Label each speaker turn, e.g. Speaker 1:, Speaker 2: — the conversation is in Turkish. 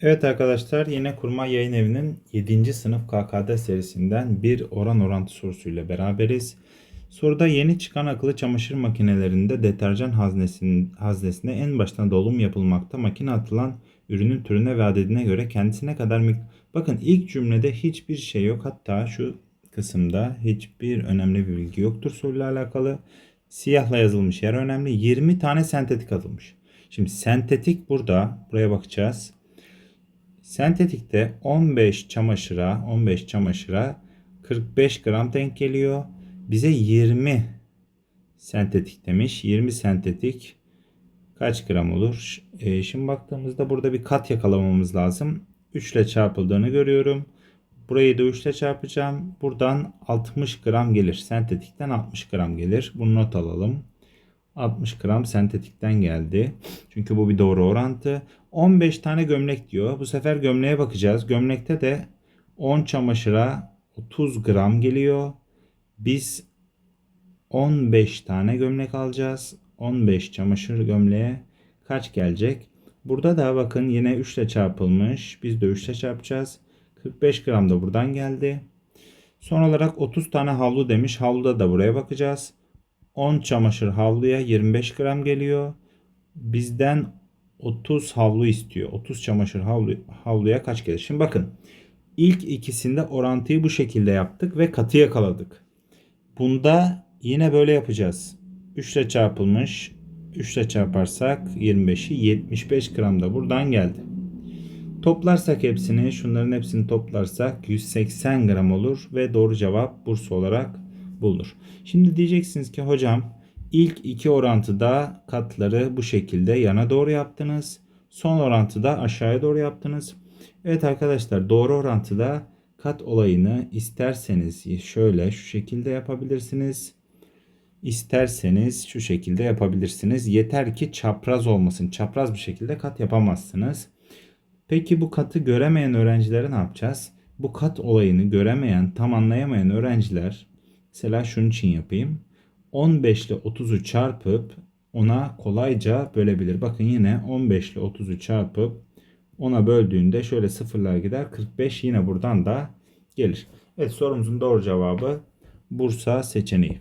Speaker 1: Evet arkadaşlar yine Kurma Yayın Evi'nin 7. sınıf KKD serisinden bir oran orantı sorusuyla beraberiz. Soruda yeni çıkan akıllı çamaşır makinelerinde deterjan haznesinin, haznesine en baştan dolum yapılmakta. Makine atılan ürünün türüne ve adedine göre kendisine kadar mik- Bakın ilk cümlede hiçbir şey yok. Hatta şu kısımda hiçbir önemli bir bilgi yoktur soruyla alakalı. Siyahla yazılmış yer önemli. 20 tane sentetik atılmış. Şimdi sentetik burada. Buraya bakacağız. Sentetikte 15 çamaşıra 15 çamaşıra 45 gram denk geliyor. Bize 20 sentetik demiş. 20 sentetik kaç gram olur? E, şimdi baktığımızda burada bir kat yakalamamız lazım. 3 ile çarpıldığını görüyorum. Burayı da 3 ile çarpacağım. Buradan 60 gram gelir. Sentetikten 60 gram gelir. Bunu not alalım. 60 gram sentetikten geldi. Çünkü bu bir doğru orantı. 15 tane gömlek diyor. Bu sefer gömleğe bakacağız. Gömlekte de 10 çamaşıra 30 gram geliyor. Biz 15 tane gömlek alacağız. 15 çamaşır gömleğe kaç gelecek? Burada da bakın yine 3 ile çarpılmış. Biz de 3 ile çarpacağız. 45 gram da buradan geldi. Son olarak 30 tane havlu demiş. Havluda da buraya bakacağız. 10 çamaşır havluya 25 gram geliyor. Bizden 30 havlu istiyor. 30 çamaşır havlu, havluya kaç gelir? Şimdi bakın. İlk ikisinde orantıyı bu şekilde yaptık ve katı yakaladık. Bunda yine böyle yapacağız. 3 ile çarpılmış. 3 ile çarparsak 25'i 75 gram da buradan geldi. Toplarsak hepsini, şunların hepsini toplarsak 180 gram olur ve doğru cevap Bursa olarak bulunur. Şimdi diyeceksiniz ki hocam ilk iki orantıda katları bu şekilde yana doğru yaptınız. Son orantıda aşağıya doğru yaptınız. Evet arkadaşlar doğru orantıda kat olayını isterseniz şöyle şu şekilde yapabilirsiniz. İsterseniz şu şekilde yapabilirsiniz. Yeter ki çapraz olmasın. Çapraz bir şekilde kat yapamazsınız. Peki bu katı göremeyen öğrencilere ne yapacağız? Bu kat olayını göremeyen, tam anlayamayan öğrenciler mesela şunun için yapayım. 15 ile 30'u çarpıp ona kolayca bölebilir. Bakın yine 15 ile 30'u çarpıp ona böldüğünde şöyle sıfırlar gider. 45 yine buradan da gelir. Evet sorumuzun doğru cevabı Bursa seçeneği.